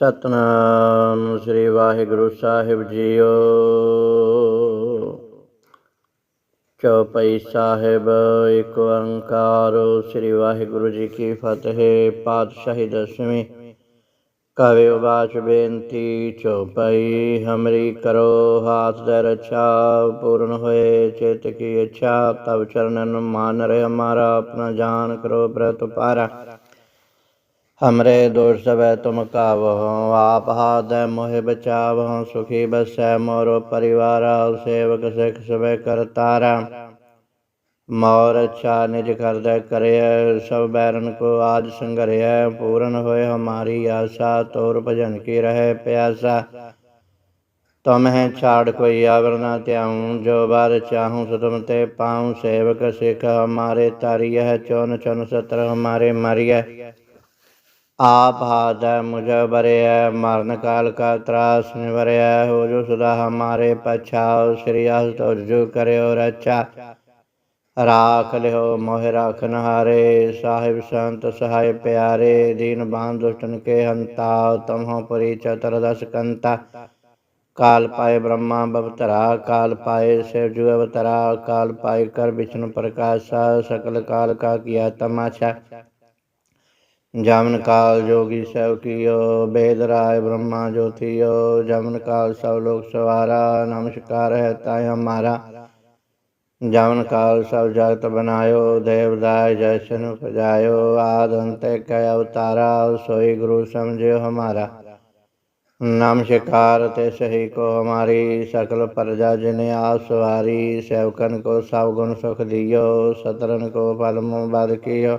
ਸਤਨਾਮ ਸ੍ਰੀ ਵਾਹਿਗੁਰੂ ਸਾਹਿਬ ਜੀਓ। ਚੌਪਈ ਸਾਹਿਬ, ਇੱਕ ਓੰਕਾਰ, ਸ੍ਰੀ ਵਾਹਿਗੁਰੂ ਜੀ ਕੀ ਫਤਿਹ, ਪਾਤਸ਼ਾਹੀ ਦਸਵੀਂ। ਕਵੇ ਉਵਾਚ ਬੇਨਤੀ, ਚੌਪਈ ਹਮਰੀ ਕਰੋ, ਹਾਥ ਦੇ ਰੱਛਾ ਪੂਰਨ ਹੋਏ, ਚੇਤ ਕੀ ਇੱਛਾ ਤਬ ਚਰਨਨ ਮਾਨ ਰਹੇ ਹਮਾਰਾ ਆਪਣਾ ਜਾਨ ਕਰੋ ਪ੍ਰਤ ਪਾਰਾ ਹਮਰੇ ਦੋष ਸਵੈ ਤੁਮ ਕਾਵਹੁ ਆਪ ਹਾਦੈ ਮੋਹਿ ਬਚਾਵਹੁ ਸੁਖੀ ਬਸੈ ਮੋਰੋ ਪਰਿਵਾਰਾ ਸੇਵਕ ਸਿਖ ਸਵੈ ਕਰਤਾਰਾ ਮੌਰ ਅੱਛਾ ਨਿਜ ਕਰਦੈ ਕਰਿਐ ਸਭ ਬੈਰਨ ਕੋ ਆਜ ਸੰਗਰਿਐ ਪੂਰਨ ਹੋਏ ਹਮਾਰੀ ਆਸਾ ਤੋਰ ਭਜਨ ਕੀ ਰਹੇ ਪਿਆਸਾ ਤੁਮ ਛਾੜ ਕੋਈ ਆਵਰ ਨਾ ਧਿਆਉ ਜੋ ਬਾਰ ਚਾਹੂੰ ਸੋ ਤੁਮ ਤੇ ਪਾਉ ਸੇਵਕ ਸਿਖ ਹਮਾਰੇ ਤਾਰੀਐ ਚੋਨ ਚੌਨ ਸਤਰ ਹਮਾਰੇ ਮਾਰੀਐ आप हाथ मुझे बरिया मरण काल का त्रास निवरिया हो जो सदा हमारे पछाओ श्री तो जो करे और अच्छा राख लिहो मोह राखन हारे साहिब संत सहाय प्यारे दीन बांध दुष्टन के हंता तम हो परी चतुर्दश कंता काल पाए ब्रह्मा बवतरा काल पाए शिव जु अवतरा काल पाए कर विष्णु प्रकाशा सकल काल का किया तमाशा ਜਮਨ ਕਾਲ ਜੋਗੀ ਸਭ ਕੀਓ, ਬੇਦ ਰਾਏ ਬ੍ਰਹਮਾ ਜੋਤੀਓ, ਜਮਨ ਕਾਲ ਸਭ ਲੋਕ ਸਵਾਰਾ, ਨਮਸਕਾਰ ਹੈ ਤਾਇ ਹਮਾਰਾ। ਜਮਨ ਕਾਲ ਸਭ ਜਗਤ ਬਨਾਇਓ ਦੇਵਦਾਇ ਜੈਸਨੁ ਪਜਾਇਓ ਆਦ ਅੰਤੇ ਕੈ ਅਵਤਾਰਾ ਸੋਈ ਗੁਰੂ ਸਮਝਿਓ ਹਮਾਰਾ। ਨਮਸਕਾਰ ਤੇ ਸਹੀ ਕੋ ਹਮਾਰੀ, ਸਕਲ ਪ੍ਰਜਾ ਜਿਨੇ ਆਪ ਸਵਾਰੀ, ਸੇਵਕਨ ਕੋ ਸਭ ਗੁਣ ਸੁਖ ਦਿਓ, ਸਤਰਨ ਕੋ ਫਲ ਮੁਬਾਰਕ ਕੀਓ।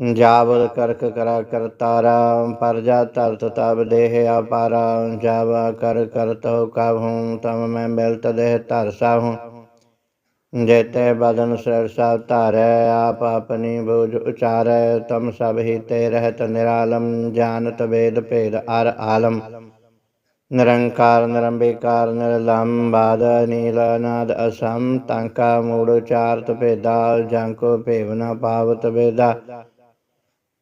ਜਾਵ ਕਰਕ ਕਰਾ ਕਰਤਾਰਾ ਪਰਜਾ ਤਰਤ ਤਬ ਦੇਹ ਆਪਾਰਾ ਜਾਵਾ ਕਰ ਕਰਤੋ ਕਬਹੂੰ ਤਮ ਮੈਂ ਮਿਲਤ ਦੇਹ ਧਰ ਸਾਹੂੰ। ਜੇਤੇ ਬਦਨ ਸਿਰ ਸਭ ਧਾਰੈ, ਆਪ ਆਪਣੀ ਬੂਝ ਉਚਾਰੈ, ਤਮ ਸਭ ਹੀ ਤੇ ਰਹਿਤ ਨਿਰਾਲਮ, ਜਾਣਤ ਵੇਦ ਭੇਦ ਅਰ ਆਲਮ। ਨਿਰੰਕਾਰ, ਨਿਰੰਬੀਕਾਰ, ਨਿਰਲੰਬ, ਬਾਦ ਨੀਲ ਨਾਦ ਅਸਮ ਤੰਕਾ ਮੂੜ ਚਾਰਤ ਭੇਦਾ ਜਾਂ ਕੋ ਭੇਵ ਨ ਪਾਵਤ ਵੇਦਾ।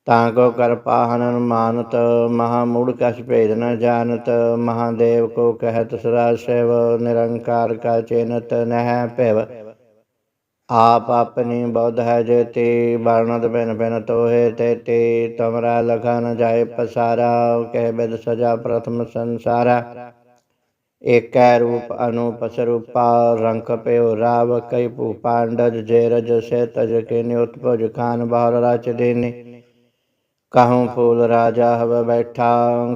ਤਾਂ ਕੋ ਕਰਪਾ ਹਨਨ ਮਾਨਤ, ਮਹਾ ਮੂੜ ਕਛ ਭੇਦ ਨ ਜਾਣਤ, ਮਹਾਦੇਵ ਕੋ ਕਹਿਤ ਸਦਾ ਸਿਵ, ਨਿਰੰਕਾਰ ਕਾ ਚੇਨਤ ਨਹਿ ਭਿਵ। ਆਪ ਆਪਣੀ ਬੋਧ ਹੈ ਜੇਤੀ, ਵਰਣਤ ਬਿਨ ਬਿਨ ਤੋਹੇ ਤੇਤੀ, ਤਮਰਾ ਲਖਾ ਨ ਜਾਏ ਪਸਾਰਾ, ਕਹਿ ਬਿਦ ਸਜਾ ਪ੍ਰਥਮ ਸੰਸਾਰਾ। ਏਕੈ ਰੂਪ ਅਨੂਪ ਸਰੂਪਾ ਰੰਗ ਪਿਓ ਰਾਵ ਕਈ ਭੂ ਪਾਂਡਜ ਜੇ ਰਜ ਸੇ ਤਜ ਕੇ ਨਿਉਤਪਜ ਖਾਨ ਬਾਹਰ ਰਚ ਦੇਨੇ। ਕਹਉ ਫੂਲ ਰਾਜਾ ਹਵ ਬੈਠਾ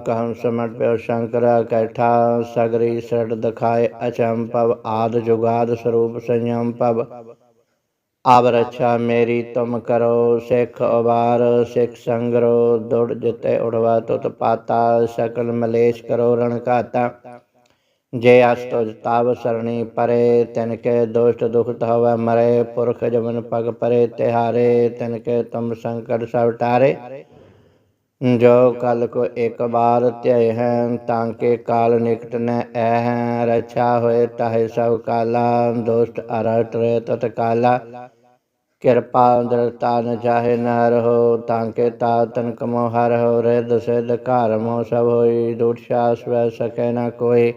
ਕਹਉ ਸਮਟ ਪਿਓ ਸ਼ੰਕਰ ਕੈਠਾ, ਸਗਰੀ ਸੜ ਦਿਖਾਏ ਅਚੰਪਵ ਆਦ ਜੁਗਾਦ ਸਰੂਪ ਸੰਯਮ ਪਵ ਆਬ ਰਛਾ ਮੇਰੀ ਤੁਮ ਕਰੋ, ਸਿੱਖ ਉਬਾਰ, ਸਿੱਖ ਸੰਗਰੋ, ਦੁੜ ਜਿਤੇ ਉੜਵਾ ਤੁਤ ਪਾਤਾ, ਸਕਲ ਮਲੇਸ਼ ਕਰੋ ਰਣ ਕਾਤਾ ਜੇ ਅਸਤੁਜ ਤਾਵ ਸਰਣੀ ਪਰੇ, ਤਿਨ ਕੇ ਦੁਸ਼ਟ ਦੁਖਤ ਹੋਵੇ ਮਰੇ, ਪੁਰਖ ਜਮਨ ਪਗ ਪਰੇ ਤਿਹਾਰੇ, ਤਿਨ ਕੇ ਤੁਮ ਸੰਕਟ ਸਭ ਟਾਰੇ। ਜੋ ਕਲ ਕੋ ਇੱਕ ਬਾਰ ਧਿਆਇ ਹੈ ਤਾਂ ਕੇ ਕਾਲ ਨਿਕਟ ਨ ਐ ਰਛਾ ਹੋਏ ਤਾਹੇ ਸਭ ਕਾਲਾ ਦੋਸਤ ਅਰਟ ਰੇ ਤਤ ਕਾਲਾ। ਕਿਰਪਾ ਦਰਤਾ ਨ ਚਾਹੇ ਨ ਰਹੋ ਤਾਂ ਕੇ ਤਾ ਤਨ ਕਮੋ ਹਰ ਹੋ ਰੇ ਦਸਿਦ ਘਰ ਮੋ ਸਭ ਹੋਈ ਦੁਟ ਸਵੈ ਵੈ ਸਕੈ ਨ ਕੋਈ।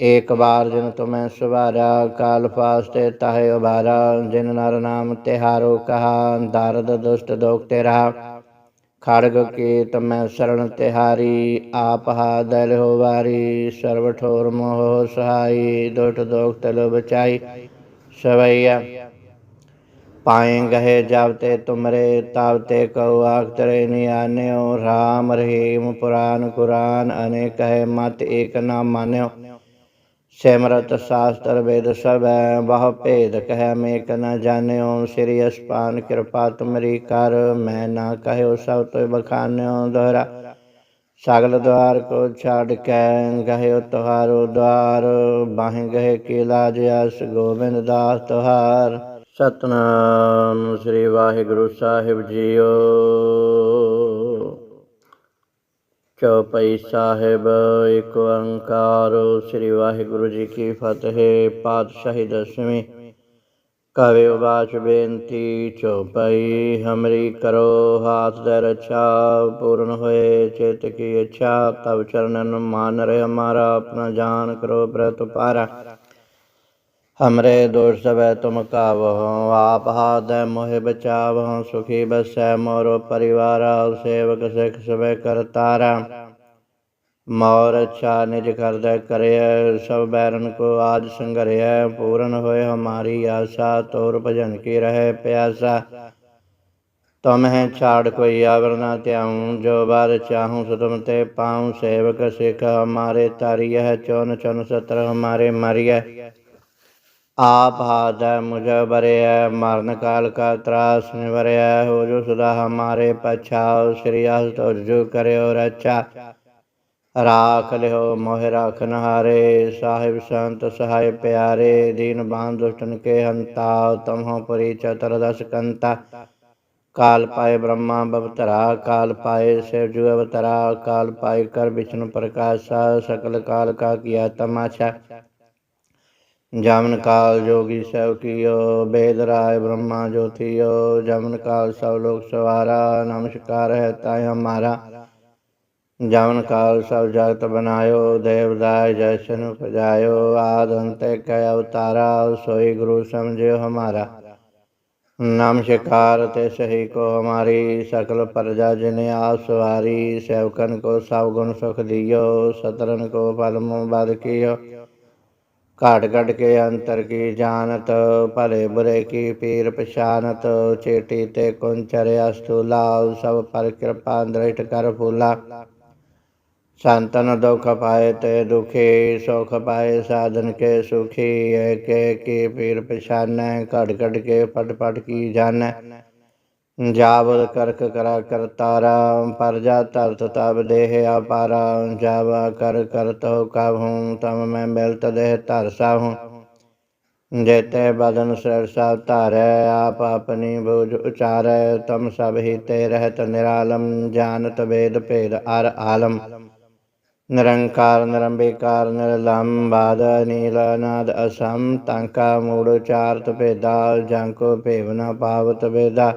ਏਕ ਵਾਰ ਜਿਨ ਤੁਮੈ ਸੁਭਾਰਾ, ਕਾਲ ਫਾਸਤੇ ਤਾਹੇ ਉਬਾਰਾ ਜਿਨ ਨਰ ਨਾਮ ਤਿਹਾਰੋ ਕਹਾ, ਦਰਦ ਦੁਸ਼ਟ ਦੋਖ ਤੇਰਾ ਖੜਗ ਕੀਤ ਮੈਂ ਸਰਣ ਤਿਹਾਰੀ, ਆਪ ਹਾ ਦਲ ਹੋਵਾਰੀ ਸਰਬ ਠੋਰ ਮੋਹ ਸਹਾਈ ਦੁਟ ਦੋਖ ਤਲੋ ਬਚਾਈ, ਸਵਈਆ। ਪਾਏ ਗਏ ਜਬ ਤੇ ਤੁਮਰੇ, ਤਬ ਤੇ ਕਉ ਆਖ ਤਰੇ ਨਿਆਨਿਓ ਰਾਮ ਰਹੀਮ ਪੁਰਾਨ ਕੁਰਾਨ, ਅਨੇਕ ਹੈ ਮਤ ਏਕ ਨਾ ਮਾਨਿਓ। ਸਿਮਰਤ ਸ਼ਾਸਤਰ ਵੇਦ ਸਭੈ, ਬਹੁ ਭੇਦ ਕਹਿ ਮੇਕ ਨ ਜਾਣਿਓ, ਸ੍ਰੀ ਅਸਪਾਨ ਕਿਰਪਾ ਤੁਮਰੀ ਕਰ, ਮੈਂ ਨਾ ਕਹਿਓ ਸਭ ਤੋਇ ਬਖਾਨਿਓ ਦੋਹਰਾ ਸਗਲ ਦਵਾਰ ਕੋ ਛਾੜ ਕੇ ਗਹਿਓ ਤੁਹਾਰੋ ਦਵਾਰ ਬਾਹ ਗਏ ਕੀ ਲਾਜ ਅਸ ਗੋਬਿੰਦ ਦਾਸ ਤੁਹਾਰ। ਸਤਨਾਮ ਸ੍ਰੀ ਵਾਹਿਗੁਰੂ ਸਾਹਿਬ ਜੀਓ। ਚੌਪਈ ਸਾਹਿਬ, ਇੱਕ ਓੰਕਾਰ। ਸ੍ਰੀ ਵਾਹਿਗੁਰੂ ਜੀ ਕੀ ਫਤਿਹ, ਪਾਤਸ਼ਾਹੀ ਦਸਵੀਂ। ਕਵੇ ਉਵਾਚ ਬੇਨਤੀ ਚੌਪਈ ਹਮਰੀ ਕਰੋ ਹਾਥ ਦੇ ਰੱਛਾ। ਪੂਰਨ ਹੋਏ ਚੇਤ ਕੀ ਇੱਛਾ ਤਬ ਚਰਨਨ ਮਾਨ ਰੇ ਹਮਾਰਾ ਆਪਣਾ ਜਾਨ ਕਰੋ ਪ੍ਰਤ ਪਾਰਾ ਹਮਰੇ ਦੋष ਸਵੈ ਤੁਮ ਕਾਵਹੁ, ਆਪ ਹਾਦੈ ਮੋਹਿ ਬਚਾਵਹੁ, ਸੁਖੀ ਬਸੈ ਮੋਰੋ ਪਰਿਵਾਰਾ, ਸੇਵਕ ਸਿਖ ਸਵੈ ਕਰਤਾਰਾ ਮੌਰ ਅੱਛਾ ਨਿਜ ਕਰਦੈ ਕਰਿਐ, ਸਭ ਬੈਰਨ ਕੋ ਆਜ ਸੰਗਰਿਐ, ਪੂਰਨ ਹੋਏ ਹਮਾਰੀ ਆਸਾ, ਤੋਰ ਭਜਨ ਕੀ ਰਹਿ ਪਿਆਸਾ। ਤੁਮ ਹੈ ਛਾੜ ਕੋਈ ਆਵਰ ਨਾ ਧਿਆਉ, ਜੋ ਬਾਰ ਚਾਹੂੰ ਸੋ ਤੁਮ ਤੇ ਪਾਉ, ਸੇਵਕ ਸਿਖ ਹਮਾਰੇ ਤਾਰੀਐ ਚੋਨ ਚੌਨ ਸਤਰ ਹਮਾਰੇ ਮਰਿਐ। ਆਪ ਹਾਦੈ ਮੁਝ ਬਰਿਐ ਮਰਨ ਕਾਲ ਕਾ ਤਰਾਸ ਨਿਵਰਿਐ ਹੋ ਜੋ ਸਦਾ ਹਮਾਰੇ ਪਛਾਉ ਸ੍ਰੀ ਹਸਤ ਜੋ ਕਰਿਓ ਰਚਾ ਰਾਖ ਲਿਓ, ਮੋਹਿ ਰਾਖਨ ਹਾਰੇ ਸਾਹਿਬ ਸੰਤ ਸਹਾਇ ਪਿਆਰੇ, ਦੀਨ ਬਾਂਧ ਦੁਸ਼ਟਨ ਕੇ ਹੰਤਾ, ਤਮਹੁ ਪਰੀ ਚਤਰ ਦਸ ਕੰਤਾ। ਕਾਲ ਪਾਏ ਬ੍ਰਹਮਾ ਬਵਤਰਾ, ਕਾਲ ਪਾਏ ਸਿਵ ਜੁ ਅਵਤਰਾ, ਕਾਲ ਪਾਏ ਕਰ ਵਿਸ਼ਨੂੰ ਪ੍ਰਕਾਸ਼ਾ, ਸਕਲ ਕਾਲ ਕਾ ਕੀਆ ਜਮਨ ਕਾਲ ਜੋਗੀ ਸਭ ਕੀਓ, ਬੇਦ ਰਾਏ ਬ੍ਰਹਮਾ ਜੋਤੀਓ, ਜਮਨ ਕਾਲ ਸਭ ਲੋਕ ਸਵਾਰਾ, ਨਮਸਕਾਰ ਹੈ ਤਾਇ ਹਮਾਰਾ। ਜਮਨ ਕਾਲ ਸਭ ਜਗਤ ਬਨਾਇਓ, ਦੇਵਦਾਇ ਜੈਸਨ ਉਪਜਾਇਓ ਆਦ ਅੰਤੇ ਕੈ ਅਵਤਾਰਾ, ਸੋਈ ਗੁਰੂ ਸਮਝਿਓ ਹਮਾਰਾ। ਨਮਸਕਾਰ ਤੇ ਸਹੀ ਕੋ ਹਮਾਰੀ, ਸਕਲ ਪ੍ਰਜਾ ਜਿਨੇ ਆਸ ਵਾਰੀ, ਸੇਵਕਨ ਕੋ ਸਭ ਗੁਣ ਸੁਖ ਦਿਓ ਸਤਰਨ ਕੋ ਫਲ ਮੁ ਕੀਓ। ਘਾਟ ਘਟ ਕੇ ਅੰਤਰ ਕੀ ਜਾਣਤ, ਭਲੇ ਬੁਰੇ ਕੀ ਪੀਰ ਪਛਾਨਤ, ਚੇਟੀ ਤੇ ਕੁੰਚਰ ਅਸਤੂਲਾ ਸਭ ਪਰ ਕਿਰਪਾ ਦ੍ਰਿਸ਼ਟ ਕਰ ਫੂਲਾ। ਸੰਤਨ ਦੁਖ ਪਾਏ ਤੇ ਦੁਖੀ, ਸੁਖ ਪਾਏ ਸਾਧਨ ਕੇ ਸੁਖੀ, ਏਕੇ ਕੀ ਪੀਰ ਪਛਾਨੈ ਘੜ ਘੜ ਕੇ ਪਟ ਪਟ ਕੀ ਜਾਣੈ। ਜਾਵ ਕਰਕ ਕਰਾ ਕਰਤਾਰਾ ਪਰਜਾ ਤਰਤ ਤਬ ਦੇਹ ਅਪਾਰਾ ਜਾਵਾ ਕਰ ਕਰਤੋ ਕਬਹੂੰ ਤਮ ਮੈਂ ਮਿਲਤ ਦੇਹ ਧਰ ਸਾਹੂੰ। ਜੇਤੇ ਬਦਨ ਸਰਸਾ ਧਾਰੈ, ਆਪ ਆਪਣੀ ਬੁਝ ਉਚਾਰੈ, ਤਮ ਸਭ ਹੀ ਤੇ ਰਹਿਤ ਨਿਰਾਲਮ, ਜਾਣਤ ਵੇਦ ਭੇਦ ਅਰ ਆਲਮ। ਨਿਰੰਕਾਰ, ਨਿਰੰਬੇਕਾਰ, ਨਿਰਲੰਬ, ਬਾਦ ਨੀਲ ਅਸਮ, ਤੰਕਾ, ਮੂੜ ਉਚਾਰਤ ਭੇਦਾ ਜਾਂ ਕੋ ਭੇਵ ਨ ਪਾਵਤ ਵੇਦਾ।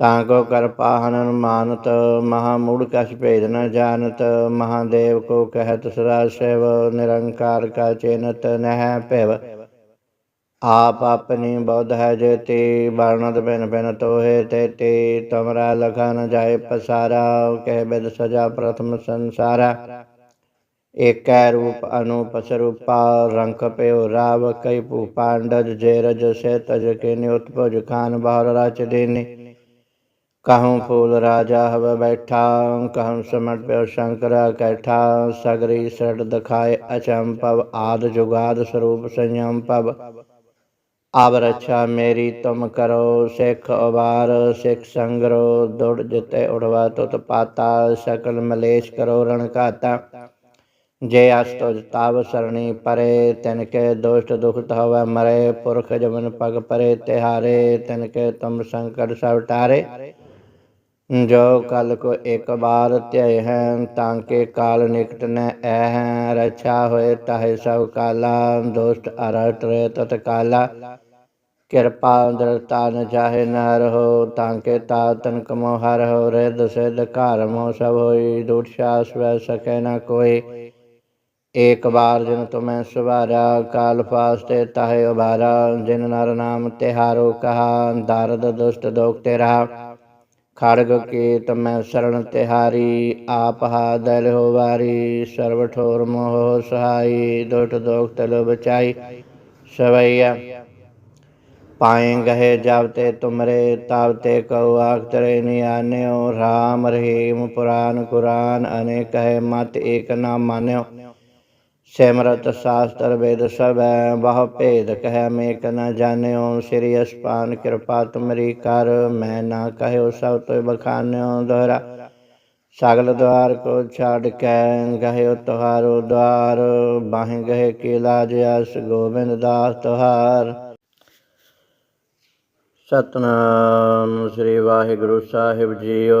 ਤਾਂ ਕੋ ਕਰਪਾ ਹਨਨ ਮਾਨਤ, ਮਹਾ ਮੂੜ ਕਛ ਭੇਦ ਨ ਜਾਣਤ, ਮਹਾਦੇਵ ਕੋ ਕਹਿਤ ਸਦਾ ਸਿਵ, ਨਿਰੰਕਾਰ ਕਾ ਚੇਨਤ ਨਹਿ ਭਿਵ। ਆਪ ਆਪਣੀ ਬੁੱਧ ਹੈ ਜੇਤੀ, ਵਰਣਤ ਬਿਨ ਬਿਨ ਤੋਹੇ ਤੇਤੀ, ਤੁਮਰਾ ਲਖਾ ਨ ਜਾਏ ਪਸਾਰਾ, ਕਹਿ ਬਿਦ ਸਜਾ ਪ੍ਰਥਮ ਸੰਸਾਰਾ। ਏਕੈ ਰੂਪ ਅਨੂਪ ਸਰੂਪਾ ਰੰਗ ਪਿਓ ਰਾਵ ਕਈ ਭੂ ਪਾਂਡਜ ਜੇ ਰਜ ਸੇ ਤਜ ਕੇ ਨਿਉਤਪਜ ਖਾਨ, ਬਾਹਰ ਰਚ ਦੇਨੇ। ਕਹੂੰ ਫੂਲ ਰਾਜਾ ਹਵ ਬੈਠਾ, ਕਹੂੰ ਸਮਟ ਪਿਓ ਸ਼ੰਕਰ ਕੈਠਾ, ਸਗਰੀ ਸੜ ਦਿਖਾਏ ਅਚੰਪਵ ਆਦ ਜੁਗਾਦ ਸਰੂਪ ਸੰਯਮ ਪਵ। ਆਵ ਰੱਛਾ ਮੇਰੀ ਤੁਮ ਕਰੋ, ਸਿੱਖ ਉਬਾਰ, ਸਿੱਖ ਸੰਗਰੋ, ਦੁੜ ਜਿਤੇ ਉੜਵਾ ਤੁਤ ਪਾਤਾ, ਸਕਲ ਮਲੇਸ਼ ਕਰੋ ਰਣ ਘਾਤਾ। ਜੇ ਅਸਤੁਜ ਤਾਵ ਸਰਣੀ ਪਰੇ, ਤਿਨ ਕੇ ਦੋਸ਼ਟ ਦੁਖ ਤਹਵੈ ਮਰੇ, ਪੁਰਖ ਜਮਨ ਪਗ ਪਰੇ ਤਿਹਾਰੇ, ਤਿਨ ਕੇ ਤੁਮ ਸੰਕਟ ਸਭ ਟਾਰੇ। ਜੋ ਕਲ ਕੋ ਇੱਕ ਬਾਰ ਧਿਆਏ ਹੈ ਤਾਂ ਕੇ ਕਾਲ ਨਿਕਟ ਨ ਐ ਰੱਛਾ ਹੋਏ ਤਾਹੇ ਸਭ ਕਾਲਾ ਦੋਸਤ ਅਰਟ ਰੇ ਤਤ ਕਾਲਾ। ਕਿਰਪਾ ਦਰਤਾ ਨ ਚਾਹੇ ਨ ਰਹੋ, ਤਾਂ ਕੇ ਤਾ ਤਨ ਕਮੋ ਹਰ ਹੋ ਰਿਦ ਸਿਧ ਘਰ ਮੋ ਸਭ ਹੋਈ। ਦੁਟ ਸਾਸ ਵੈ ਸਕੈ ਨ ਕੋਈ। ਏਕ ਬਾਰ ਜਿਨ ਤੁਮੈ ਸੁਵਾਰਾ ਕਾਲ ਫਾਸਤੇ ਤਾਹੇ ਉਬਾਰਾ ਜਿਨ ਨਰ ਨਾਮ ਤਿਹਾਰੋ ਕਹਾ, ਦਰਦ ਦੁਸ਼ਟ ਦੋਖ ਤੇਰਾ। ਖੜਗ ਕੇ ਤਮੈ ਸਰਣ ਤਿਹਾਰੀ, ਆਪ ਹਾ ਦਲ ਹੋ ਵਾਰੀ ਸਰਬ ਠੋਰ ਮੋਹ ਸਹਾਈ ਦੁਟ ਦੋਖ ਤਲੋ ਬਚਾਈ ਸਵਈਆ। ਪਾਏ ਗਏ ਜਬ ਤੇ ਤੁਮਰੇ, ਤਬ ਤੇ ਕਉ ਆਖਤਰੇ ਨਿਆਨਿਓ ਰਾਮ ਰਹੀਮ ਪੁਰਾਨ ਕੁਰਾਨ, ਅਨੇਕ ਹੈ ਮਤ ਏਕ ਨਾ ਮਾਨਿਓ। ਸਿਮਰਤ ਸਾਸਤਰ ਵੇਦ ਸਭੈ, ਬਹੁ ਭੇਦ ਕਹਿ ਮੇਕ ਨ ਜਾਣਿਓ। ਸ੍ਰੀ ਅਸਪਾਨ ਕਿਰਪਾ ਤੁਮਰੀ ਕਰ, ਮੈਂ ਨਾ ਕਹਿਓ ਸਭ ਤੋਇ ਬਖਾਨਿਓ ਦੁਹਰਾ ਸਾਗਲ ਦਵਾਰ ਕੋ ਛਾੜ ਕੇ, ਗਹਿਓ ਤੁਹਾਰੋ ਦਵਾਰ ਬਾਹਿ ਗਏ ਕੀ ਲਾਜ ਅਸ, ਗੋਬਿੰਦ ਦਾਸ ਤੁਹਾਰ। ਸਤਨਾਮ ਸ੍ਰੀ ਵਾਹਿਗੁਰੂ ਸਾਹਿਬ ਜੀਓ।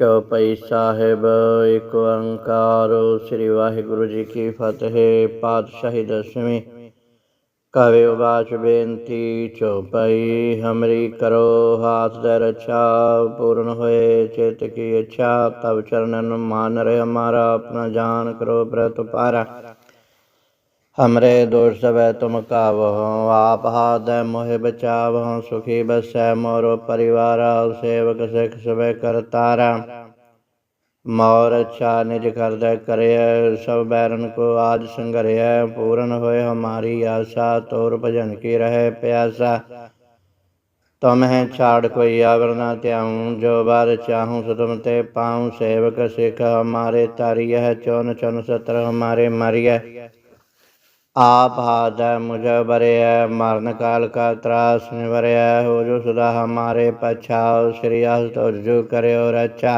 ਚੌਪਈ ਸਾਹਿਬ, ਇੱਕ ਓੰਕਾਰ। ਸ੍ਰੀ ਵਾਹਿਗੁਰੂ ਜੀ ਕੀ ਫਤਿਹ, ਪਾਤਸ਼ਾਹੀ ਦਸਵੀਂ। ਕਵੇ ਉਵਾਚ ਬੇਨਤੀ ਚੌਪਈ ਹਮਰੀ ਕਰੋ ਹਾਥ ਦੇ ਰੱਛਾ। ਪੂਰਨ ਹੋਏ ਚੇਤ ਕੀ ਇੱਛਾ ਤਬ ਚਰਨਨ ਮਾਨ ਰੇ ਹਮਾਰਾ ਆਪਣਾ ਜਾਨ ਕਰੋ ਪ੍ਰਤ ਪਾਰਾ ਹਮਰੇ ਦੋष ਸਵੈ ਤੁਮ ਕਾਵਹੁ, ਆਪ ਹਾਦੈ ਮੋਹਿ ਬਚਾਵਹੁ, ਸੁਖੀ ਬਸੈ ਮੋਰੋ ਪਰਿਵਾਰਾ, ਸੇਵਕ ਸਿਖ ਸਵੈ ਕਰਤਾਰਾ ਮੌਰ ਅੱਛਾ ਨਿਜ ਕਰਦੈ ਕਰਿਐ, ਸਭ ਬੈਰਨ ਕੋ ਆਜ ਸੰਗਰਿਐ, ਪੂਰਨ ਹੋਏ ਹਮਾਰੀ ਆਸਾ, ਤੋਰ ਭਜਨ ਕੀ ਰਹੇ ਪਿਆਸਾ। ਤੁਮ ਹੈ ਛਾੜ ਕੋਈ ਆਵਰ ਨਾ ਧਿਆਉ, ਜੋ ਬਾਰ ਚਾਹੂੰ ਸੋ ਤੁਮ ਤੇ ਪਾਉ, ਸੇਵਕ ਸਿਖ ਹਮਾਰੇ ਤਾਰੀਐ ਚੋਨ ਚੌਨ ਸਤਰ ਹਮਾਰੇ ਮਰਿਐ। आप हाथ मुझ बरिय मरण काल का त्रास निवरय हो जो सदा हमारे पछाओ श्री तो जो करे और अच्छा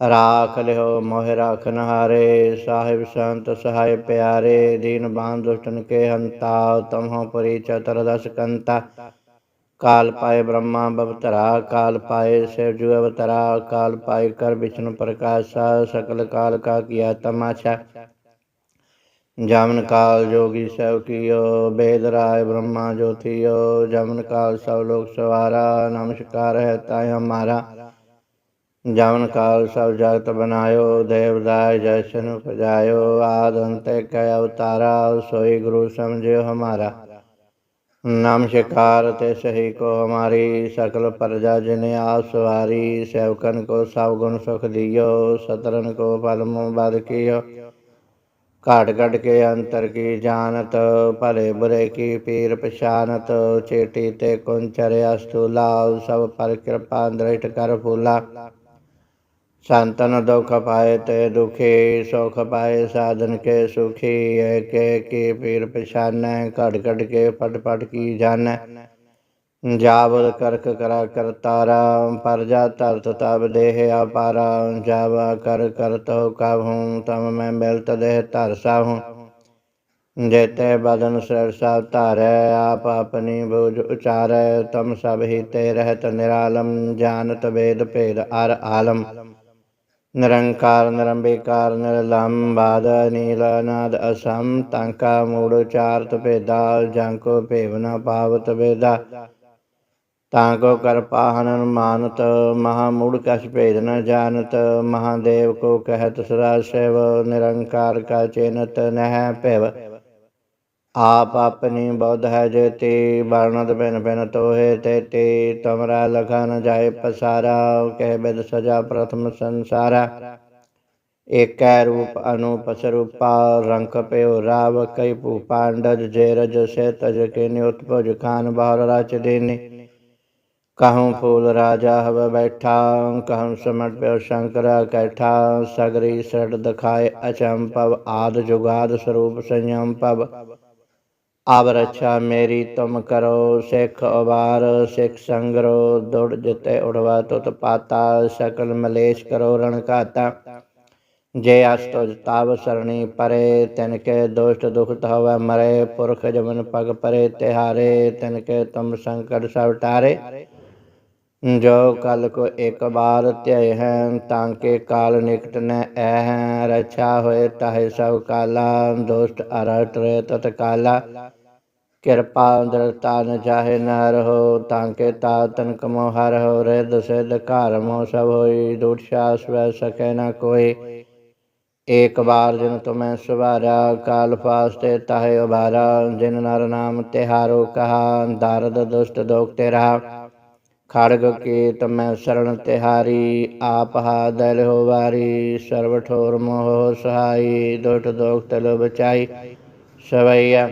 राख लिहो मोह राखन हारे साहिब संत सहाय प्यारे दीन बांध दुष्टन के हंता तुम हो परी चतुर्दश कंता काल पाए ब्रह्मा बवतरा काल पाए शिव जु अवतरा काल पाए कर विष्णु प्रकाशा सकल काल का किया तमाशा ਜਾਮਨ ਕਾਲ ਜੋਗੀ ਸਭ ਕੀਓ, ਬੇਦ ਰਾਏ ਬ੍ਰਹਮਾ ਜੋਤੀਓ, ਜਾਮਨ ਕਾਲ ਸਭ ਲੋਕ ਸਵਾਰਾ, ਨਮਸਕਾਰ ਹੈ ਤਾਇ ਹਮਾਰਾ। ਜਾਮਨ ਕਾਲ ਸਭ ਜਗਤ ਬਨਾਇਓ, ਦੇਵਦਾਇ ਜੈਸਨ ਪਜਾਇਓ, ਆਦ ਅੰਤੇ ਕੈ ਅਵਤਾਰਾ, ਸੋਈ ਗੁਰੂ ਸਮਝਿਓ ਹਮਾਰਾ। ਨਮਸਕਾਰ ਤੇ ਸਹੀ ਕੋ ਹਮਾਰੀ, ਸਕਲ ਪਰਜਾ ਜਿਨੇ ਆਪ ਸਵਾਰੀ ਸੇਵਕਨ ਕੋ ਸਭ ਗੁਣ ਸੁਖ ਦਿਓ ਸਤਰਨ ਕੋ ਫਲ ਮੁਬਾਰਕ ਕੀਓ। ਘਾਟ ਘਟ ਕੇ ਅੰਤਰ ਕੀ ਜਾਣਤ, ਭਲੇ ਬੁਰੇ ਕੀ ਪੀਰ ਪਛਾਨਤ, ਚੇਟੀ ਤੇ ਕੁੰਚਰ ਅਸਤੂਲਾ ਸਭ ਪਰ ਕਿਰਪਾ ਦ੍ਰਿਸ਼ਟ ਕਰ ਫੂਲਾ। ਸੰਤਨ ਦੁਖ ਪਾਏ ਤੇ ਦੁਖੀ, ਸੁਖ ਪਾਏ ਸਾਧਨ ਕੇ ਸੁਖੀ, ਏਕੇ ਕੀ ਪੀਰ ਪਛਾਨੈ, ਘਟ ਘਟ ਕੇ ਪਟ ਪਟ ਕੀ ਜਾਣੈ। ਜਾਵ ਕਰਕ ਕਰਾ ਕਰਤਾਰਾ ਪਰਜਾ ਤਰਤ ਤਬ ਦੇਹ ਅਪਾਰਾ, ਜਾਵਾ ਕਰ ਕਰਤੋ ਕਹੂੰ ਤਮ ਮੈਂ ਮਿਲਤ ਦੇਹ ਧਰ ਸਾਹੂੰ। ਜੇਤੇ ਬਦਨ ਸਰਸਾ ਧਾਰੈ, ਆਪ ਆਪਣੀ ਬੁਝ ਉਚਾਰੈ, ਤਮ ਸਭ ਹੀ ਤੇ ਰਹਿਤ ਨਿਰਾਲਮ, ਜਾਣਤ ਵੇਦ ਭੇਦ ਅਰ ਆਲਮ। ਨਿਰੰਕਾਰ, ਨਿਰੰਬੀਕਾਰ, ਨਿਰਲੰਬ, ਬਾਦ ਨੀਲ ਨਾਦ ਅਸਮ ਤੰਕਾ ਮੂੜ ਚਾਰਤ ਭੇਦਾ, ਜਾਂ ਕੋ ਭੇਵ ਪਾਵਤ ਵੇਦਾ। ਤਾਂ ਕੋ ਕਰਪਾ ਹਨਨ ਮਾਨਤ, ਮਹਾ ਮੂੜ ਕਛ ਭੇਦ ਨ ਜਾਣਤ, ਮਹਾਦੇਵ ਕੋ ਕਹਿਤ ਸਦਾ ਸਿਵ, ਨਿਰੰਕਾਰ ਕਾ ਚੇਨਤ ਨਹਿ ਭਿਵ। ਆਪ ਆਪਣੀ ਬੁੱਧ ਹੈ ਜੇਤੀ, ਵਰਣਤ ਬਿਨ ਬਿਨ ਤੋਹੇ ਤੇਤੀ, ਤਮਰਾ ਲਖਾ ਨ ਜਾਏ ਪਸਾਰਾ, ਕਹਿ ਬਿਦ ਸਜਾ ਪ੍ਰਥਮ ਸੰਸਾਰਾ। ਏਕੈ ਰੂਪ ਅਨੂਪ ਸਰੂਪਾ ਰੰਗ ਪਿਓ ਰਾਵ ਕਈ ਭੂ ਪਾਂਡਜ ਜੇ ਰਜ ਸੇ ਤਜ ਕੇ ਨਿਉਤਪਜ ਖਾਨ ਬਾਹਰ ਰਚ ਦੇਨੇ। ਕਹਉ ਫੂਲ ਰਾਜਾ ਹਵ ਬੈਠਾ, ਕਹਉ ਸਮਟ ਪਿਓ ਸ਼ੰਕਰ ਕੈਠਾ, ਸਗਰੀ ਸੜ ਦਿਖਾਏ ਅਚੰਪਵ ਆਦ ਜੁਗਾਦ ਸਰੂਪ ਸੰਯਮ ਪਵ ਆਵ ਰੱਛਾ ਮੇਰੀ ਤੁਮ ਕਰੋ, ਸਿੱਖ ਉਬਾਰ, ਸਿੱਖ ਸੰਗਰੋ, ਦੁੜ ਜਿਤੇ ਉੜਵਾ ਤੁਤ ਪਾਤਾ, ਸਕਲ ਮਲੇਸ਼ ਕਰੋ ਰਣ ਕਾਤਾ ਜੇ ਅਸਤੁਜ ਤਾਵ ਸਰਣੀ ਪਰੇ, ਤਿਨ ਕੇ ਦੁਸ਼ਟ ਦੁਖਤ ਹਵੈ ਮਰੇ, ਪੁਰਖ ਜਮਨ ਪਗ ਪਰੇ ਤਿਹਾਰੇ, ਤਿਨ ਕੇ ਤੁਮ ਸੰਕਟ ਸਭ ਟਾਰੇ। ਜੋ ਕਲ ਕੋ ਇੱਕ ਬਾਰ ਧਿਆਏ ਹੈ ਤਾਂ ਕੇ ਕਾਲ ਨਿਕਟ ਨ ਐ ਰਛਾ ਹੋਏ ਤਾਹੇ ਸਭ ਕਾਲਾ ਦੋਸਤ ਅਰਟ ਰੇ ਤਤ ਕਾਲਾ। ਕਿਰਪਾ ਦਰਤਾ ਨ ਚਾਹੇ ਨ ਰਹੋ, ਤਾਂ ਕੇ ਤਾ ਤਨ ਕਮੋ ਹਰ ਹੋ ਰੇ ਦਸਿਦ ਘਰ ਮੋ ਸਭ ਹੋਈ। ਦੁਟ ਸਾਸ ਵੈ ਸਕੈ ਨ ਕੋਈ। ਏਕ ਬਾਰ ਜਿਨ ਤੁਮੈ ਸੁਭਾਰਾ, ਕਾਲ ਫਾਸਤੇ ਤਾਹੇ ਉਬਾਰਾ ਜਿਨ ਨਰ ਨਾਮ ਤਿਹਾਰੋ ਕਹਾ, ਦਰਦ ਦੁਸ਼ਟ ਦੋਖ ਤੇਰਾ ਖੜਗ ਕੀਤ ਮੈਂ ਸਰਣ ਤਿਹਾਰੀ, ਆਪ ਹਾ ਦਲ ਹੋ ਵਾਰੀ ਸਰਬ ਠੋਰ ਮੋਹ ਸਹਾਈ ਦੁਟ ਦੋਖ ਤਲੋ ਬਚਾਈ ਸਵਈਆ,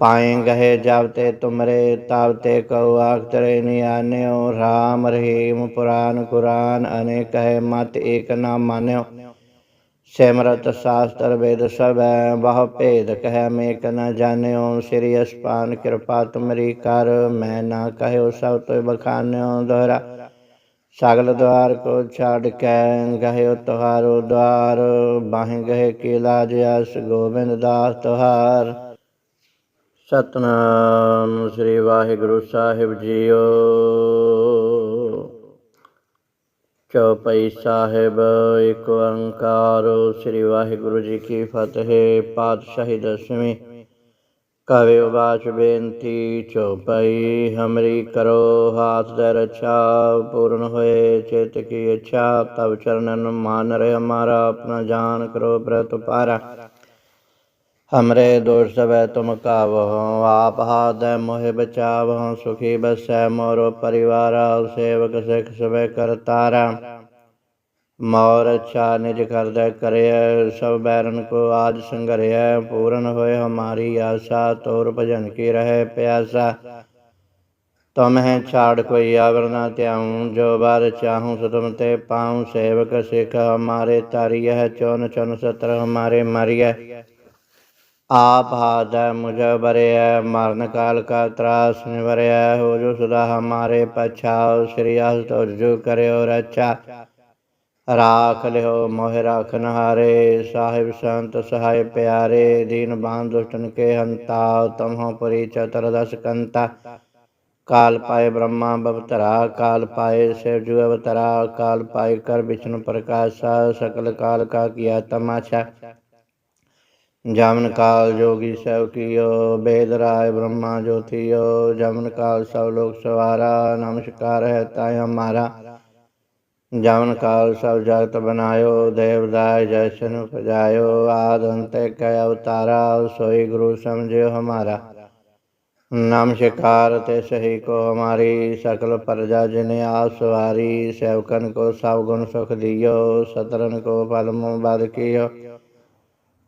ਪਾਏ ਗਏ ਜਬ ਤੇ ਤੁਮਰੇ, ਤਬ ਤੇ ਕਉ ਆਖ ਤਰੇ ਨਿਆਨਿਓ ਰਾਮ ਰਹੀਮ ਪੁਰਾਨ ਕੁਰਾਨ, ਅਨੇਕ ਹੈ ਮਤ ਏਕ ਨਾ ਮਾਨਿਓ। ਸਿਮਰਤ ਸ਼ਾਸਤਰ ਵੇਦ ਸਭੈ, ਬਹੁ ਭੇਦ ਕਹਿ ਮੇਕ ਨ ਜਾਣਿਓ। ਸ੍ਰੀ ਅਸਪਾਨ ਕਿਰਪਾ ਤੁਮਰੀ ਕਰ, ਮੈਂ ਨਾ ਕਹਿਓ ਸਭ ਤੋਇ ਬਖਾਨਿਓ ਦੁਹਰਾ ਸਾਗਲ ਦਵਾਰ ਕੋ ਛਾੜ ਕੇ, ਗਹਿਓ ਤੁਹਾਰੋ ਦਵਾਰ ਬਾਹ ਗਏ ਕੀ ਲਾਜ ਅਸ ਗੋਬਿੰਦ ਦਾਸ ਤੁਹਾਰ। ਸਤਨਾਮ ਸ੍ਰੀ ਵਾਹਿਗੁਰੂ ਸਾਹਿਬ ਜੀਓ। ਚੌਪਈ ਸਾਹਿਬ? ਇੱਕ ਓੰਕਾਰ ਸ੍ਰੀ ਵਾਹਿਗੁਰੂ ਜੀ ਕੀ ਫਤਿਹ। ਪਾਤਸ਼ਾਹੀ ਦਸਵੀਂ ਕਵੇ ਵਾਚ ਬੇਨਤੀ ਚੌਪਈ ਹਮਰੀ ਕਰੋ ਹਾਥ ਦੇ ਰੱਛਾ, ਪੂਰਨ ਹੋਏ ਚੇਤ ਕੀ ਇੱਛਾ ਤਬ ਚਰਨਨ ਮਾਨ ਰੇ ਹਮਾਰਾ ਆਪਣਾ ਜਾਨ ਕਰੋ ਪ੍ਰਤ ਪਾਰਾ ਹਮਰੇ ਦੋष ਸਵੈ ਤੁਮ ਕਾਵਹੁ, ਆਪ ਹਾਦੈ ਮੋਹਿ ਬਚਾਵਹੁ, ਸੁਖੀ ਬਸੈ ਮੋਰੋ ਪਰਿਵਾਰਾ, ਸੇਵਕ ਸਿਖ ਸਵੈ ਕਰਤਾਰਾ ਮੌਰ ਅੱਛਾ ਨਿਜ ਕਰਦੈ ਕਰਿਐ, ਸਭ ਬੈਰਨ ਕੋ ਆਜ ਸੰਗਰਿਐ, ਪੂਰਨ ਹੋਏ ਹਮਾਰੀ ਆਸਾ, ਤੋਰ ਭਜਨ ਕੀ ਰਹੇ ਪਿਆਸਾ। ਤੁਮ ਹੈ ਛਾੜ ਕੋਈ ਆਵਰ ਨਾ ਧਿਆਉ, ਜੋ ਬਾਰ ਚਾਹੂੰ ਸੋ ਤੁਮ ਤੇ ਪਾਉ, ਸੇਵਕ ਸਿਖ ਹਮਾਰੇ ਤਾਰੀ ਹੈ ਚੌਨ ਚੌਨ ਸਤਰ ਹਮਾਰੇ ਮਾਰੀਐ। ਆਪ ਹਾਦੈ ਮੁਝ ਬਰਿਐ ਮਰਨ ਕਾਲ ਕਾ ਤਰਾਸ ਨਿਵਰਿਐ ਹੋ ਜੋ ਸਦਾ ਹਮਾਰੇ ਪਛਾਉ, ਸ੍ਰੀ ਅਸ ਤੁਜ ਜੋ ਕਰਿਓ ਰਚਾ ਰਾਖ ਲਿਓ, ਮੋਹਿ ਰਾਖਨ ਹਾਰੇ ਸਾਹਿਬ ਸੰਤ ਸਹਾਇ ਪਿਆਰੇ, ਦੀਨ ਬਾਂਧ ਦੁਸ਼ਟਨ ਕੇ ਹੰਤਾ ਤਮਹੁ ਪਰੀ ਚਤਰ ਦਸ ਕੰਤਾ। ਕਾਲ ਪਾਏ ਬ੍ਰਹਮਾ ਬਵਤਰਾ, ਕਾਲ ਪਾਏ ਸਿਵ ਜੁ ਅਵਤਰਾ, ਕਾਲ ਪਾਏ ਕਰ ਵਿਸ਼ਨੂੰ ਪ੍ਰਕਾਸ਼ਾ, ਸਕਲ ਕਾਲ ਕਾ ਕੀਆ ਜਮਨ ਕਾਲ ਜੋਗੀ ਸਭ ਕੀਓ, ਬੇਦ ਰਾਏ ਬ੍ਰਹਮਾ ਜੋਤੀਓ, ਜਮਨ ਕਾਲ ਸਭ ਲੋਕ ਸਵਾਰਾ, ਨਮਸਕਾਰ ਹੈ ਤਾਇ ਹਮਾਰਾ। ਜਮਨ ਕਾਲ ਸਭ ਜਗਤ ਬਨਾਇਓ, ਦੇਵਦਾਇ ਜੈਸਨ ਉਪਜਾਇਓ ਆਦ ਅੰਤੇ ਕੈ ਅਵਤਾਰਾ, ਸੋਈ ਗੁਰੂ ਸਮਝਿਓ ਹਮਾਰਾ। ਨਮਸਕਾਰ ਤੇ ਸਹੀ ਕੋ ਹਮਾਰੀ, ਸਕਲ ਪ੍ਰਜਾ ਜਿਨੇ ਆਸ ਸਵਾਰੀ ਸੇਵਕਨ ਕੋ ਸਭ ਗੁਣ ਸੁਖ ਦਿਓ ਸਤਰਨ ਕੋ ਫਲ ਮੁ ਕੀਓ।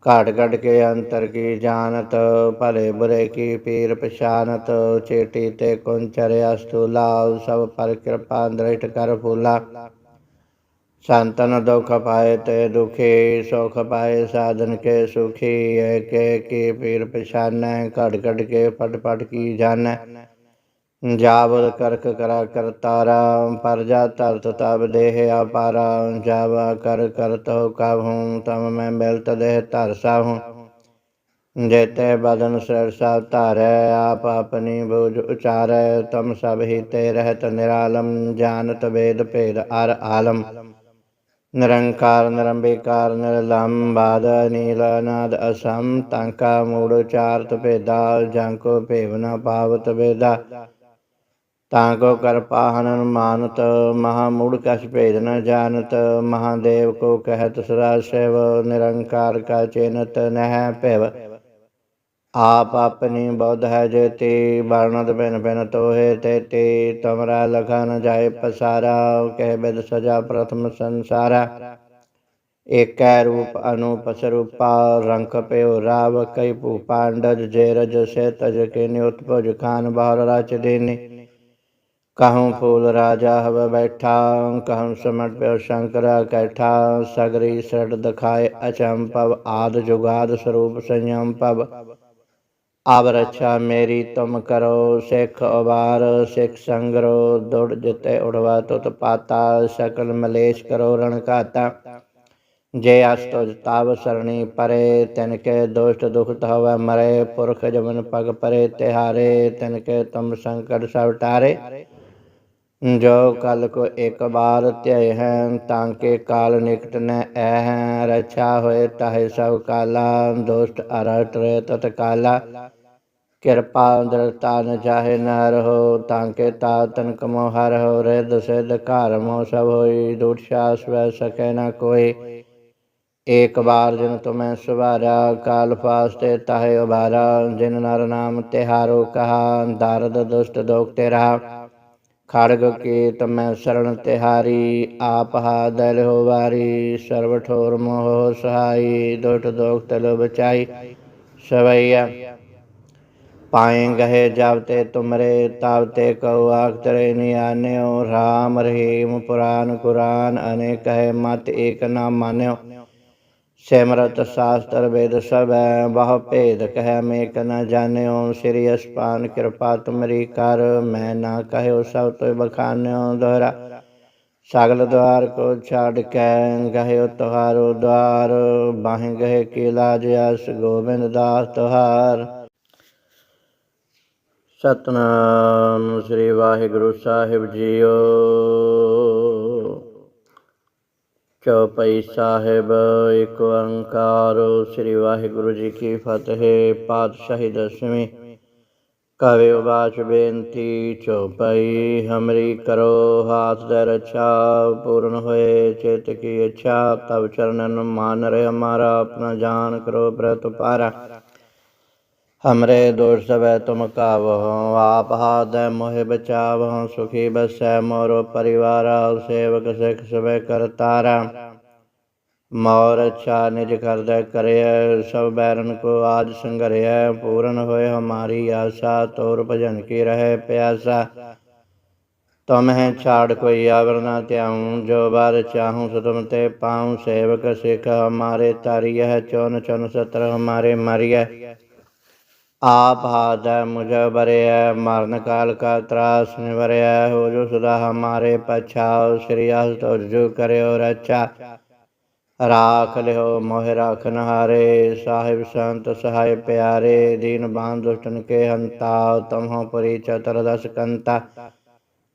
ਘਾਟ ਘਟ ਕੇ ਅੰਤਰ ਕੀ ਜਾਣਤ, ਭਲੇ ਬੁਰੇ ਕੀ ਪੀਰ ਪਛਾਨਤ, ਚੇਟੀ ਤੇ ਕੁੰਚਰ ਅਸਤੂਲਾ ਸਭ ਪਰ ਕਿਰਪਾ ਦ੍ਰਿਸ਼ਟ ਕਰ ਫੂਲਾ। ਸੰਤਨ ਦੁਖ ਪਾਏ ਤੇ ਦੁਖੀ, ਸੁਖ ਪਾਏ ਸਾਧਨ ਕੇ ਸੁਖੀ, ਏਕੇ ਕੀ ਪੀਰ ਪਛਾਨੈ, ਘਟ ਘਟ ਕੇ ਪਟ ਪਟ ਕੀ ਜਾਣੈ। ਜਾਵ ਕਰਕ ਕਰਾ ਕਰਤਾਰਾ ਪਰਜਾ ਤਰਤ ਤਬ ਦੇਹ ਅਪਾਰਾ ਜਾਵਾ ਕਰ ਕਰਤੋ ਕਬਹੂੰ ਤਮ ਮੈਂ ਬਿਲਤ ਦੇਹ ਧਰ ਸਾਹੂੰ। ਜੇਤੇ ਬਦਨ ਸਿਰ ਸਭ ਧਾਰੈ, ਆਪ ਆਪਣੀ ਬੁਝ ਉਚਾਰੈ, ਤਮ ਸਭ ਹੀ ਤੇ ਰਹਿਤ ਨਿਰਾਲਮ, ਜਾਣਤ ਵੇਦ ਭੇਦ ਅਰ ਆਲਮ। ਨਿਰੰਕਾਰ, ਨਿਰੰਬੀਕਾਰ, ਨਿਰਲੰਬ, ਬਾਦ ਨੀਲ ਅਨਾਦ, ਅਸਮ, ਤੰਕਾ, ਮੂੜ ਉਚਾਰਤ ਭੇਦਾ ਜਾਂ ਕੋ ਭੇਵ ਪਾਵਤ ਵੇਦਾ। ਤਾਂ ਕੋ ਕਰਪਾ ਹਨਨ ਮਾਨਤ, ਮਹਾ ਮੂੜ ਕਛ ਭੇਦ ਨ ਜਾਣਤ, ਮਹਾਦੇਵ ਕੋ ਕਹਿਤ ਸਦਾ ਸਿਵ, ਨਿਰੰਕਾਰ ਕਾ ਚੇਨਤ ਨਹਿ ਭਿਵ। ਆਪ ਆਪਣੀ ਬੁੱਧ ਹੈ ਜੇਤੀ, ਵਰਣਤ ਬਿਨ ਬਿਨ ਤੋਹੇ ਤੇਤੀ, ਤਮਰਾ ਲਖਾ ਨ ਜਾਏ ਪਸਾਰਾ, ਕਹਿ ਬਿਦ ਸਜਾ ਪ੍ਰਥਮ ਸੰਸਾਰਾ। ਏਕੈ ਰੂਪ ਅਨੂਪ ਸਰੂਪਾ ਰੰਗ ਪਿਓ ਰਾਵ ਕਈ ਭੂ ਪਾਂਡਜ ਜੇ ਰਜ ਸੇ ਤਜ ਕੇ ਨਿਉਤਪਜ ਖਾਨ ਬਾਹਰ ਰਚ ਦੇਨੇ। ਕਹੂੰ ਫੂਲ ਰਾਜਾ ਹਵ ਬੈਠਾ ਕਹੂੰ ਸਮਟ ਪਿਓ ਸ਼ੰਕਰ ਕੈਠਾ, ਸਗਰੀ ਸੜ ਦਿਖਾਏ ਅਚੰਪਵ ਆਦ ਜੁਗਾਦ ਸਰੂਪ ਸੰਯਮ ਪਵ ਆਵ ਰੱਛਾ ਮੇਰੀ ਤੁਮ ਕਰੋ, ਸਿੱਖ ਉਬਾਰ, ਸਿੱਖ ਸੰਗਰੋ, ਦੁੜ ਜਿਤੇ ਉੜਵਾ ਤੁਤ ਪਾਤਾ, ਸਕਲ ਮਲੇਸ਼ ਕਰੋ ਰਣ ਘਾਤਾ। ਜੇ ਅਸ ਤੁਜ ਤਾਵ ਸਰਣੀ ਪਰੇ, ਤਿਨ ਕੇ ਦੋਸ਼ਟ ਦੁਖ ਤਹਵੈ ਮਰੇ, ਪੁਰਖ ਜਮਨ ਪਗ ਪਰੇ ਤਿਹਾਰੇ, ਤਿਨ ਕੇ ਤੁਮ ਸੰਕਟ ਸਭ ਟਾਰੇ। ਜੋ ਕਲ ਕੋ ਇੱਕ ਬਾਰ ਧਿਆਏ ਹੈ ਤਾਂ ਕੇ ਕਾਲ ਨਿਕਟ ਨੈ ਐ ਰੱਛਾ ਹੋਏ ਤਾਹੇ ਸਭ ਕਾਲਾ, ਦੋਸ਼ਟ ਅਰਟ ਰੇ ਤਤ ਕਾਲਾ। ਕਿਰਪਾ ਦਰਤਾ ਨ ਚਾਹੇ ਨ ਰਹੋ, ਤਾਂ ਕੇ ਤਾ ਤਨ ਕਮੋ ਹਰ ਹੋ ਰਿਦ ਸਿਧ ਘਰ ਮੋ ਸਭ ਹੋਈ। ਦੁਟ ਸਾਸ ਵੈ ਸਕੈ ਨ ਕੋਈ। ਏਕ ਬਾਰ ਜਿਨ ਤੁਮੈ ਸੁਭਾਰਾ, ਕਾਲ ਫਾਸਤੇ ਤਾਹੇ ਉਬਾਰਾ ਜਿਨ ਨਰ ਨਾਮ ਤਿਹਾਰੋ ਕਹਾ, ਦਰਦ ਦੁਸ਼ਟ ਦੋਖ ਤੇਰਾ। ਖੜਗ ਕੀ ਤਮੈ ਸਰਣ ਤਿਹਾਰੀ, ਆਪ ਹਾ ਦਲ ਹੋ ਵਾਰੀ ਸਰਬ ਠੋਰ ਮੋਹ ਸਹਾਈ ਦੁਟ ਦੋਖ ਤਲੋ ਬਚਾਈ ਸਵਈਆ, ਪਾਏ ਗਏ ਜਬ ਤੇ ਤੁਮਰੇ, ਤਬ ਤੇ ਕਉ ਆਖ ਤਰੇ ਨਿਆਨਿਓ ਰਾਮ ਰਹੀਮ ਪੁਰਾਨ ਕੁਰਾਨ, ਅਨੇਕ ਹੈ ਮਤ ਏਕ ਨਾ ਮਾਨਿਓ। ਸਿਮਰਤ ਸ਼ਾਸਤਰ ਵੇਦ ਸਭੈ, ਬਹੁ ਭੇਦ ਕਹਿ ਮੇਕ ਨ ਜਾਣਿਓ। ਸ੍ਰੀ ਅਸਪਾਨ ਕਿਰਪਾ ਤੁਮਰੀ ਕਰ, ਮੈਂ ਨਾ ਕਹਿਓ ਸਭ ਤੋਇ ਬਖਾਨਿਓ ਦੁਹਰਾ ਸਾਗਲ ਦਵਾਰ ਕੋ ਛਾੜ ਕੇ, ਗਹਿਓ ਤੁਹਾਰੋ ਦਵਾਰ ਬਾਹਿ ਗਏ ਕੀ ਲਾਜ ਅਸ, ਗੋਬਿੰਦ ਦਾਸ ਤੁਹਾਰ। ਸਤਨਾਮ ਸ੍ਰੀ ਵਾਹਿਗੁਰੂ ਸਾਹਿਬ ਜੀਓ। ਚੌਪਈ ਸਾਹਿਬ? ਇੱਕ ਓੰਕਾਰ ਸ੍ਰੀ ਵਾਹਿਗੁਰੂ ਜੀ ਕੀ ਫਤਿਹ। ਪਾਤਸ਼ਾਹੀ ਦਸਵੀਂ ਕਵੇ ਉਵਾਚ ਬੇਨਤੀ ਚੌਪਈ ਹਮਰੀ ਕਰੋ ਹਾਥ ਦੇ ਰੱਛਾ, ਪੂਰਨ ਹੋਏ ਚੇਤ ਕੀ ਇੱਛਾ ਤਬ ਚਰਨਨ ਮਾਨ ਰੇ ਹਮਾਰਾ ਆਪਣਾ ਜਾਨ ਕਰੋ ਬ੍ਰਤ ਪਾਰਾ ਹਮਰੇ ਦੋष ਸਵੈ ਤੁਮ ਕਾਵਹੁ ਆਪ ਹਾਦੈ ਮੋਹਿ ਬਚਾਵਹੁ ਸੁਖੀ ਬਸੈ ਮੋਰੋ ਪਰਿਵਾਰਾ ਸੇਵਕ ਸਿਖ ਸਵੈ ਕਰਤਾਰਾ ਮੌਰ ਅੱਛਾ ਨਿਜ ਕਰਦੈ ਕਰਿਐ ਸਭ ਬੈਰਨ ਕੋ ਆਜ ਸੰਗਰਿਐ ਪੂਰਨ ਹੋਏ ਹਮਾਰੀ ਆਸਾ ਤੋਰ ਭਜਨ ਕੀ ਰਹੇ ਪਿਆਸਾ ਤੁਮ ਹੈ ਛਾੜ ਕੋਈ ਆਵਰ ਨਾ ਧਿਆਉ ਜੋ ਬਾਰ ਚਾਹੂੰ ਸੋ ਤੁਮ ਤੇ ਪਾਉ ਸੇਵਕ ਸਿਖ ਹਮਾਰੇ ਤਾਰੀਐ ਚੌਨ ਚੌਨ ਸਤਰ ਹਮਾਰੇ ਮਾਰੀਐ आप हाथ मुझ बरिय मरण काल का त्रास निवरय हो जो सदा हमारे पछाओ श्री तो जो करे रक्षा राख लिहो मोह राखन हारे साहिब संत सहाय प्यारे दीन बांध दुष्टन के हंता तुम हो परी चतुर्दश कंता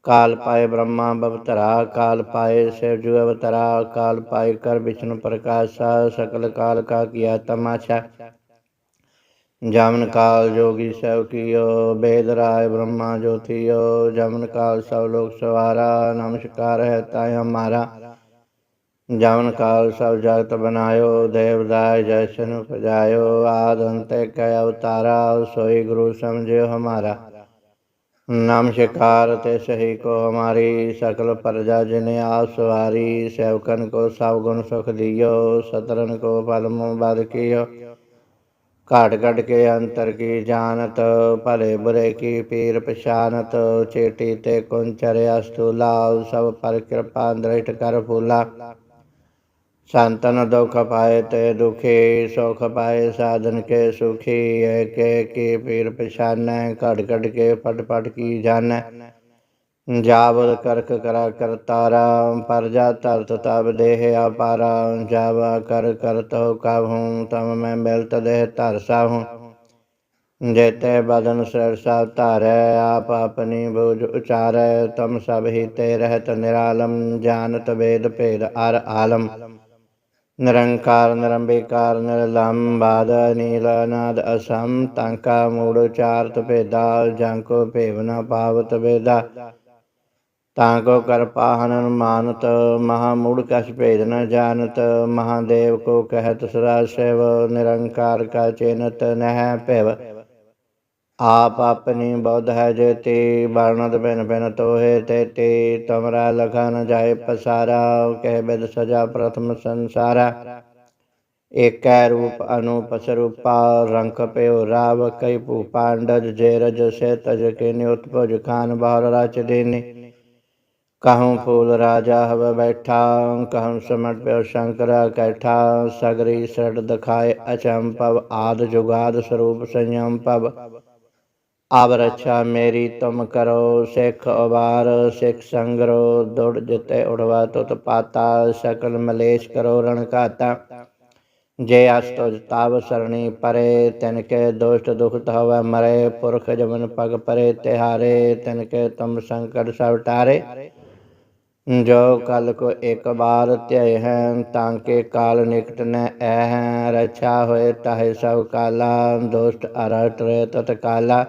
काल पाए ब्रह्मा बवतरा काल पाए शिव जु अवतरा काल पाए कर विष्णु प्रकाशा सकल काल का किया तमाशा ਜਾਮਨ ਕਾਲ ਜੋਗੀ ਸਭ ਕੀਓ, ਬੇਦ ਰਾਏ ਬ੍ਰਹਮਾ ਜੋਤੀਓ, ਜਾਮਨ ਕਾਲ ਸਭ ਲੋਕ ਸਵਾਰਾ, ਨਮਸਕਾਰ ਹੈ ਤਾਇ ਹਮਾਰਾ। ਜਾਮਨ ਕਾਲ ਸਭ ਜਗਤ ਬਨਾਇਓ, ਦੇਵਦਾਇ ਜੈਸਨ ਪਜਾਇਓ ਆਦ ਅੰਤੇ ਕੈ ਅਵਤਾਰਾ, ਸੋਈ ਗੁਰੂ ਸਮਝਿਓ ਹਮਾਰਾ। ਨਮਸਕਾਰ ਤੇ ਸਹੀ ਕੋ ਹਮਾਰੀ, ਸਕਲ ਪਰਜਾ ਜਿਨੇ ਆਪ ਸਵਾਰੀ, ਸੇਵਕਨ ਕੋ ਸਭ ਗੁਣ ਸੁਖ ਦਿਓ ਸਤਰਨ ਕੋ ਫਲ ਮੁਬਾਰਕ ਕੀਓ। ਘਾਟ ਘਟ ਕੇ ਅੰਤਰ ਕੀ ਜਾਣਤ, ਭਲੇ ਬੁਰੇ ਕੀ ਪੀਰ ਪਛਾਨਤ, ਚੇਟੀ ਤੇ ਕੁੰਚਰ ਅਸਤੂਲਾ ਸਭ ਪਰ ਕਿਰਪਾ ਦ੍ਰਿਟ ਕਰ ਫੂਲਾ। ਸੰਤਨ ਦੁਖ ਪਾਏ ਤੇ ਦੁਖੀ, ਸੁਖ ਪਾਏ ਸਾਧਨ ਕੇ ਸੁਖੀ, ਏਕੇ ਕੀ ਪੀਰ ਪਛਾਨੈ, ਘਟ ਘਟ ਕੇ ਪਟ ਪਟ ਕੀ ਜਾਣੈ। ਜਾਵਦ ਕਰਕ ਕਰਾ ਕਰਤਾਰਾ ਪਰਜਾ ਤਰਤ ਤਬ ਦੇਹ ਅਪਾਰਾ ਜਾਵਾ ਕਰ ਕਰਤੋ ਕਹੂੰ ਤਮ ਮੈਂ ਮਿਲਤ ਦੇਹ ਧਰ ਸਾਹੂੰ। ਜੇਤੇ ਬਦਨ ਸਰਸਾ ਧਾਰੈ, ਆਪ ਆਪਣੀ ਬੁਝ ਉਚਾਰੈ, ਤਮ ਸਭ ਹੀ ਤੇ ਰਹਿਤ ਨਿਰਾਲਮ, ਜਾਣਤ ਵੇਦ ਭੇਦ ਅਰ ਆਲਮ। ਨਿਰੰਕਾਰ, ਨਿਰੰਬੀਕਾਰ, ਨਿਰਲੰਬ, ਬਾਦ ਨੀਲ ਅਸਮ, ਤੰਕਾ, ਮੂੜ ਉਚਾਰਤ ਭੇਦਾ ਜਾਂ ਕੋ ਭੇਵ ਨ ਪਾਵਤ ਵੇਦਾ। ਤਾਂ ਕੋ ਕਰਪਾ ਹਨਨ ਮਾਨਤ, ਮਹਾ ਮੂੜ ਕਛ ਭੇਦ ਨ ਜਾਣਤ, ਮਹਾਦੇਵ ਕੋ ਕਹਿਤ ਸਦਾ ਸਿਵ, ਨਿਰੰਕਾਰ ਕਾ ਚੇਨਤ ਨਹਿ ਭਿਵ। ਆਪ ਆਪਣੀ ਬੌਧ ਹੈ ਜੇਤੀ, ਵਰਣਤ ਬਿਨ ਬਿਨ ਤੋਹੇ ਤੇਤੀ, ਤਮਰਾ ਲਖਾ ਨ ਜਾਏ ਪਸਾਰਾ, ਕਹਿ ਬਿਦ ਸਜਾ ਪ੍ਰਥਮ ਸੰਸਾਰਾ। ਏਕੈ ਰੂਪ ਅਨੂਪ ਸਰੂਪਾ ਰੰਗ ਪਿਓ ਰਾਵ ਕਈ ਭੂ ਪਾਂਡਜ ਜੇ ਰਜ ਸੇ ਤਜ ਕੇ ਨਿਉਤਪਜ ਖਾਨ ਬਾਹਰ ਰਚ ਦੇਨੇ। ਕਹਉ ਫੂਲ ਰਾਜਾ ਹਵ ਬੈਠਾ, ਕਹਉ ਸਮਟ ਪਿਓ ਸ਼ੰਕਰ ਕੈਠਾ, ਸਗਰੀ ਸਰਟ ਦਿਖਾਏ ਅਚੰਪਵ ਆਦ ਜੁਗਾਦ ਸਰੂਪ ਸੰਯਮ ਪਵ ਆਵ ਰੱਛਾ ਮੇਰੀ ਤੁਮ ਕਰੋ, ਸਿੱਖ ਉਬਾਰ, ਸਿੱਖ ਸੰਗਰੋ, ਦੁੜ ਜਿਤੇ ਉੜਵਾ ਤੁਤ ਪਾਤਾ, ਸਕਲ ਮਲੇਸ਼ ਕਰੋ ਰਣ ਕਾਤਾ ਜੇ ਅਸਤੁਜ ਤਾਵ ਸਰਣੀ ਪਰੇ, ਤਿਨ ਕੇ ਦੁਸ਼ਟ ਦੁਖਤ ਹਵੈ ਮਰੇ, ਪੁਰਖ ਜਮਨ ਪਗ ਪਰੇ ਤਿਹਾਰੇ, ਤਿਨ ਕੇ ਤੁਮ ਸੰਕਟ ਸਭ ਟਾਰੇ। ਜੋ ਕਲ ਕੋ ਇੱਕ ਬਾਰ ਧਿਆਏ ਹੈ ਤਾਂ ਕੇ ਕਾਲ ਨਿਕਟ ਨ ਐ ਰਛਾ ਹੋਏ ਤਾਹੇ ਸਭ ਕਾਲਾ ਦੋਸਤ ਅਰਟ ਰੇ ਤਤ ਕਾਲਾ।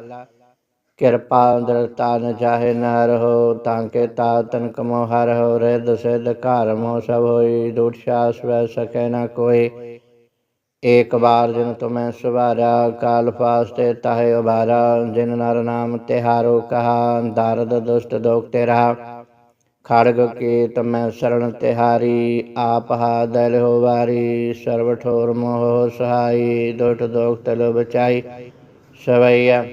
ਕਿਰਪਾ ਦਰਤਾ ਨ ਚਾਹੇ ਨ ਰਹੋ, ਤਾਂ ਕੇ ਤਾ ਤਨ ਕਮੋ ਹਰ ਹੋ ਰੇ ਦਸਿਦ ਘਰ ਮੋ ਸਭ ਹੋਈ। ਦੁਟ ਸਾਸ ਵੈ ਸਕੈ ਨ ਕੋਈ। ਏਕ ਬਾਰ ਜਿਨ ਤੁਮੈ ਸੁਭਾਰਾ, ਕਾਲ ਫਾਸਤੇ ਤਾਹੇ ਉਬਾਰਾ ਜਿਨ ਨਰ ਨਾਮ ਤਿਹਾਰੋ ਕਹਾ, ਦਰਦ ਦੁਸ਼ਟ ਦੋਖ ਤੇ ਖੜਗ ਕੀਤ ਮੈਂ ਸਰਣ ਤਿਹਾਰੀ, ਆਪ ਹਾ ਦਲ ਹੋ ਵਾਰੀ ਸਰਬ ਠੋਰ ਮੋਹ ਸਹਾਈ ਦੁਟ ਦੋਖ ਤਲੋ ਬਚਾਈ ਸਵਈਆ,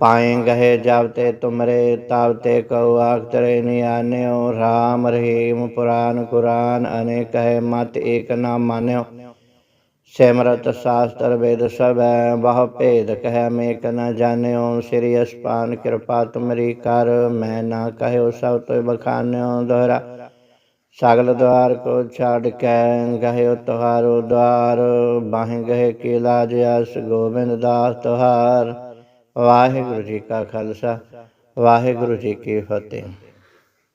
ਪਾਏ ਗਏ ਜਬ ਤੇ ਤੁਮਰੇ, ਤਬ ਤੇ ਕਉ ਆਖ ਤਰੇ ਨਿਆਨਿਓ ਰਾਮ ਰਹੀਮ ਪੁਰਾਨ ਕੁਰਾਨ, ਅਨੇਕ ਹੈ ਮਤ ਏਕ ਨਾ ਮਾਨਿਓ। ਸਿਮਰਤ ਸ਼ਾਸਤਰ ਵੇਦ ਸਭੈ, ਬਹੁ ਭੇਦ ਕਹਿ ਮੇਕ ਨ ਜਾਣਿਓ। ਸ੍ਰੀ ਅਸਪਾਨ ਕਿਰਪਾ ਤੁਮਰੀ ਕਰ, ਮੈਂ ਨਾ ਕਹਿਓ ਸਭ ਤੋਇ ਬਖਾਨਿਓ ਦੋਹਰਾ ਸਾਗਲ ਦਵਾਰ ਕੋ ਛਾੜ ਕੇ ਗਹਿਓ ਤੁਹਾਰੋ ਦਵਾਰ। ਬਾਹੇ ਗਏ ਕੀ ਲਾਜ ਅਸ ਗੋਬਿੰਦ ਦਾਸ ਤੁਹਾਰ। ਵਾਹਿਗੁਰੂ ਜੀ ਕਾ ਖਾਲਸਾ, ਵਾਹਿਗੁਰੂ ਜੀ ਕੀ ਫਤਿਹ।